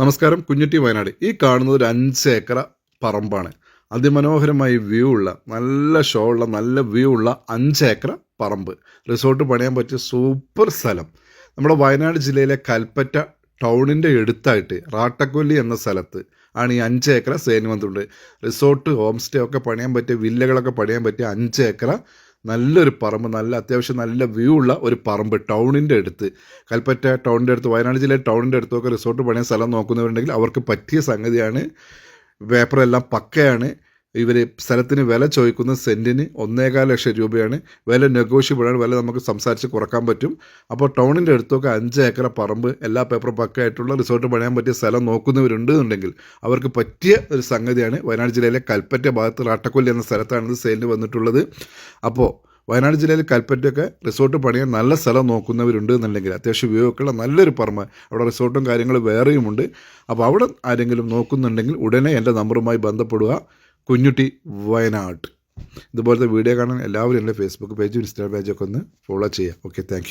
നമസ്കാരം കുഞ്ഞുട്ടി വയനാട്. ഈ കാണുന്നത് ഒരു അഞ്ച് ഏക്കറ പറമ്പാണ്. അതിമനോഹരമായി വ്യൂ ഉള്ള നല്ല ഷോ ഉള്ള നല്ല വ്യൂ ഉള്ള അഞ്ച് ഏക്കർ പറമ്പ്. റിസോർട്ട് പണിയാൻ പറ്റിയ സൂപ്പർ സ്ഥലം. നമ്മുടെ വയനാട് ജില്ലയിലെ കൽപ്പറ്റ ടൗണിന്റെ എടുത്തായിട്ട് റാട്ടക്കൊല്ലി എന്ന സ്ഥലത്ത് ആണ് ഈ അഞ്ച് ഏക്കറ സേനുവന്തുണ്ട്. റിസോർട്ട് ഹോം സ്റ്റേ ഒക്കെ പണിയാൻ പറ്റിയ വില്ലകളൊക്കെ പണിയാൻ പറ്റിയ അഞ്ച് ഏക്കറ നല്ലൊരു പറമ്പ് നല്ല അത്യാവശ്യം നല്ല വ്യൂ ഉള്ള ഒരു പറമ്പ് ടൗണിന്റെ അടുത്ത്. കൽപ്പറ്റ ടൗണിന്റെ അടുത്ത് വയനാട് ജില്ലയിലെ ടൗണിന്റെ അടുത്തൊക്കെ റിസോർട്ട് പണിയാൻ സ്ഥലം നോക്കുന്നവരുണ്ടെങ്കിൽ അവർക്ക് പറ്റിയ സംഗതിയാണ്. വേപ്പറെല്ലാം പക്കയാണ്. ഇവർ സ്ഥലത്തിന് വില ചോദിക്കുന്ന സെന്റിന് ഒന്നേകാൽ ലക്ഷം രൂപയാണ്. വില നെഗോഷ്യബിൾ ആണ്. വില നമുക്ക് സംസാരിച്ച് കുറയ്ക്കാൻ പറ്റും. അപ്പോൾ ടൗണിന്റെ അടുത്തൊക്കെ അഞ്ച് ഏക്കർ പറമ്പ് എല്ലാ പേപ്പർ പക്കായിട്ടുള്ള റിസോർട്ട് പണിയാൻ പറ്റിയ സ്ഥലം നോക്കുന്നവരുണ്ട് എന്നുണ്ടെങ്കിൽ അവർക്ക് പറ്റിയ ഒരു സംഗതിയാണ് വയനാട് ജില്ലയിലെ കൽപ്പറ്റ ഭാഗത്ത് റാട്ടക്കൊല്ലി എന്ന സ്ഥലത്താണ് ഇത് സെയിലിന് വന്നിട്ടുള്ളത്. അപ്പോൾ വയനാട് ജില്ലയിൽ കൽപ്പറ്റയൊക്കെ റിസോർട്ട് പണിയാൻ നല്ല സ്ഥലം നോക്കുന്നവരുണ്ട് എന്നുണ്ടെങ്കിൽ അത്യാവശ്യം വ്യൂ നല്ലൊരു പറമ്പ്. അവിടെ റിസോർട്ടും കാര്യങ്ങളും വേറെയുമുണ്ട്. അപ്പോൾ അവിടെ ആരെങ്കിലും നോക്കുന്നുണ്ടെങ്കിൽ ഉടനെ എന്റെ നമ്പറുമായി ബന്ധപ്പെടുക. കുഞ്ഞുട്ടി വയനാട്. ഇതുപോലത്തെ വീഡിയോ കാണാൻ എല്ലാവരും എന്റെ ഫേസ്ബുക്ക് പേജും ഇൻസ്റ്റാഗ്രാം പേജൊക്കെ ഒന്ന് ഫോളോ ചെയ്യുക. Okay thank